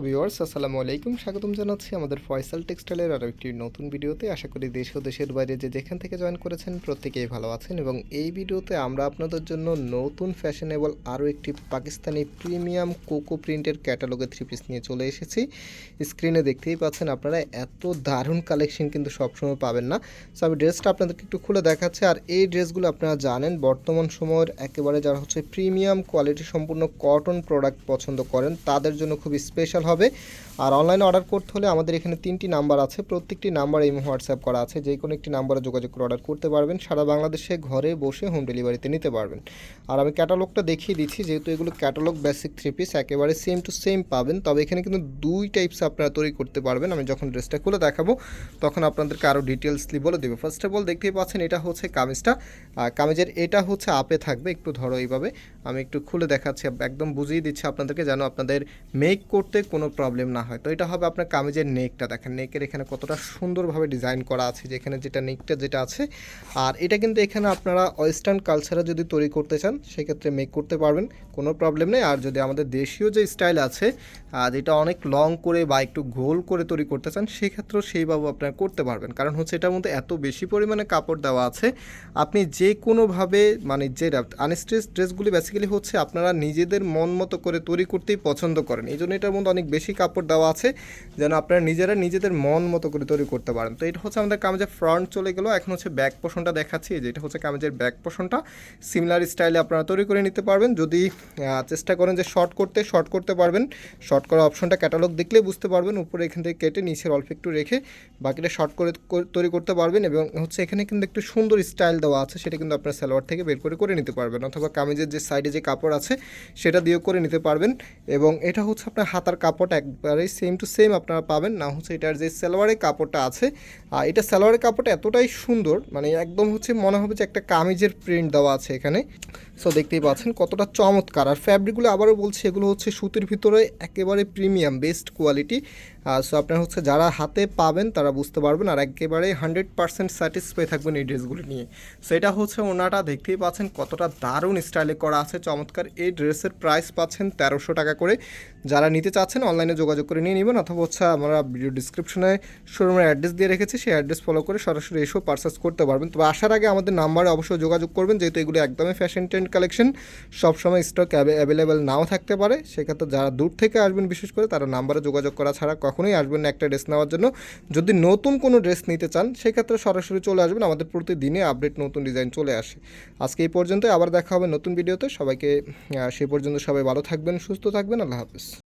Viewers আসসালামু আলাইকুম। স্বাগতম জানাচ্ছি আমাদের ফয়সাল টেক্সটাইলের আরও একটি নতুন ভিডিওতে। আশা করি দেশ ও দেশের বাইরে যে যেখান থেকে জয়েন করেছেন প্রত্যেকেই ভালো আছেন এবং এই ভিডিওতে আমরা আপনাদের জন্য নতুন ফ্যাশনেবল আরও একটি পাকিস্তানি প্রিমিয়াম কোকো প্রিন্টের ক্যাটালগের থ্রি পিস নিয়ে চলে এসেছি। স্ক্রিনে দেখতেই পাচ্ছেন আপনারা, এত দারুণ কালেকশন কিন্তু সবসময় পাবেন না। সো আমি ড্রেসটা আপনাদেরকে একটু খুলে দেখাচ্ছি। আর এই ড্রেসগুলো আপনারা জানেন, বর্তমান সময়ের একেবারে যারা হচ্ছে প্রিমিয়াম কোয়ালিটি সম্পূর্ণ কটন প্রোডাক্ট পছন্দ করেন, তাদের জন্য খুব স্পেশাল হবে। আর অনলাইনে অর্ডার করতে হলে আমাদের এখানে তিনটি নাম্বার আছে। প্রত্যেকটি নাম্বার এই হোয়াটসঅ্যাপ করা আছে। যে কোনো একটি নাম্বারে যোগাযোগ করে অর্ডার করতে পারবেন। সারা বাংলাদেশে ঘরে বসে হোম ডেলিভারিতে নিতে পারবেন। আর আমি ক্যাটালগটা দেখিয়ে দিচ্ছি। যেহেতু এগুলো ক্যাটালগ বেসিক থ্রি পিস একেবারে সেম টু সেম পাবেন। তবে এখানে কিন্তু দুই টাইপস আপনারা তৈরি করতে পারবেন। আমি যখন ড্রেসটা খুলে দেখাবো, তখন আপনাদেরকে আরও ডিটেলসলি বলে দেবো। ফার্স্ট অফ অল দেখতেই পাচ্ছেন, এটা হচ্ছে কামিজটা। কামিজের এটা হচ্ছে আপে থাকবে। একটু ধরো এইভাবে। আমি একটু খুলে দেখাচ্ছি একদম বুঝিয়ে দিচ্ছি আপনাদেরকে যেন আপনাদের মেক করতে কোনো প্রবলেম না হয়। তো এটা হবে আপনার কামিজের নেকটা, দেখেন নেকের এখানে কতটা সুন্দরভাবে ডিজাইন করা আছে যেখানে যেটা নেকটা যেটা আছে। আর এটা কিন্তু এখানে আপনারা ওয়েস্টার্ন কালচারে যদি তৈরি করতে চান, সেক্ষেত্রে মেক করতে পারবেন, কোনো প্রবলেম নেই। আর যদি আমাদের দেশীয় যে স্টাইল আছে আর যেটা অনেক লং করে বা একটু গোল করে তৈরি করতে চান, সেক্ষেত্রেও সেইভাবে আপনারা করতে পারবেন। কারণ হচ্ছে এটার মধ্যে এত বেশি পরিমাণে কাপড় দেওয়া আছে, আপনি যে কোনোভাবে মানে যে আনস্ট্রেস ড্রেসগুলি বেসিক্যালি হচ্ছে আপনারা নিজেদের মন মতো করে তৈরি করতেই পছন্দ করেন। এই জন্য এটার মধ্যে অনেক বেশি কাপড় দেওয়া আছে, যেন আপনারা নিজেরা নিজেদের মন মতো করে তৈরি করতে পারেন। তো এটা হচ্ছে আমাদের কামেজের ফ্রন্ট চলে গেলো, এখন হচ্ছে ব্যাক পোষণটা দেখাচ্ছি, এই যে এটা হচ্ছে কামেজের ব্যাক পোষণটা সিমিলার স্টাইলে আপনারা তৈরি করে নিতে পারবেন, যদি চেষ্টা করেন যে শর্ট করতে শর্ট করতে পারবেন। শর্ট করার অপশনটা ক্যাটালগ দেখলে বুঝতে পারবেন, উপরে এখান থেকে কেটে নিচের অল্প একটু রেখে বাকিটা শর্ট করে তৈরি করতে পারবেন এবং হচ্ছে এখানে কিন্তু একটু সুন্দর স্টাইল দেওয়া আছে, সেটা কিন্তু আপনার সালোয়ার থেকে বের করে করে নিতে পারবেন। অথবা কামিজের যে সাইডে যে কাপড় আছে, সেটা দিয়েও করে নিতে পারবেন। এবং এটা হচ্ছে আপনার হাতার কাপড় একবারে সেম টু সেম আপনারা পাবেন। না হচ্ছে এটার যে সালোয়ারের কাপড়টা আছে, আর এটা সালোয়ারের কাপড়টা এতটাই সুন্দর মানে একদম হচ্ছে মনে হবে যে একটা কামিজের প্রিন্ট দেওয়া আছে এখানে। সো দেখতেই পাচ্ছেন কতটা চমৎকার। আর ফ্যাব্রিকগুলো আবারও বলছি, এগুলো হচ্ছে সুতির ভিতরে একেবারে প্রিমিয়াম বেস্ট কোয়ালিটি সো আপনার হচ্ছে যারা হাতে পাবেন, তারা বুঝতে পারবেন। আর একেবারে হান্ড্রেড পার্সেন্ট স্যাটিসফাই থাকবেন এই ড্রেসগুলো নিয়ে। সো এটা হচ্ছে ওনাটা, দেখতেই পাচ্ছেন কতটা দারুণ স্টাইলে করা আছে। চমৎকার। এই ড্রেসের প্রাইস পাচ্ছেন তেরোশো টাকা করে। যারা নিতে চাচ্ছেন অনলাইনে যোগাযোগ করে নিয়ে নেবেন অথবা হচ্ছে আমরা ভিডিও ডিসক্রিপশনে শোরুমের অ্যাড্রেস দিয়ে রেখেছি, সেই অ্যাড্রেস ফলো করে সরাসরি এসেও পারচেস করতে পারবেন। তবে আসার আগে আমাদের নাম্বারে অবশ্যই যোগাযোগ করবেন, যেহেতু এগুলো একদমই ফ্যাশন ট্রেন্ড কালেকশন সবসময় স্টক অ্যাভেলেবেল নাও থাকতে পারে। সেক্ষেত্রে যারা দূর থেকে আসবেন বিশেষ করে, তারা নাম্বারে যোগাযোগ করা ছাড়া কখনোই আসবেন না একটা ড্রেস নেওয়ার জন্য। যদি নতুন কোনো ড্রেস নিতে চান, সেক্ষেত্রে সরাসরি চলে আসবেন, আমাদের প্রতিদিনে আপডেট নতুন ডিজাইন চলে আসে। আজকে এই পর্যন্ত আবার দেখা হবে নতুন ভিডিওতে সবাইকে সেই পর্যন্ত সবাই ভালো থাকবেন, সুস্থ থাকবেন, আল্লাহ হাফিজ।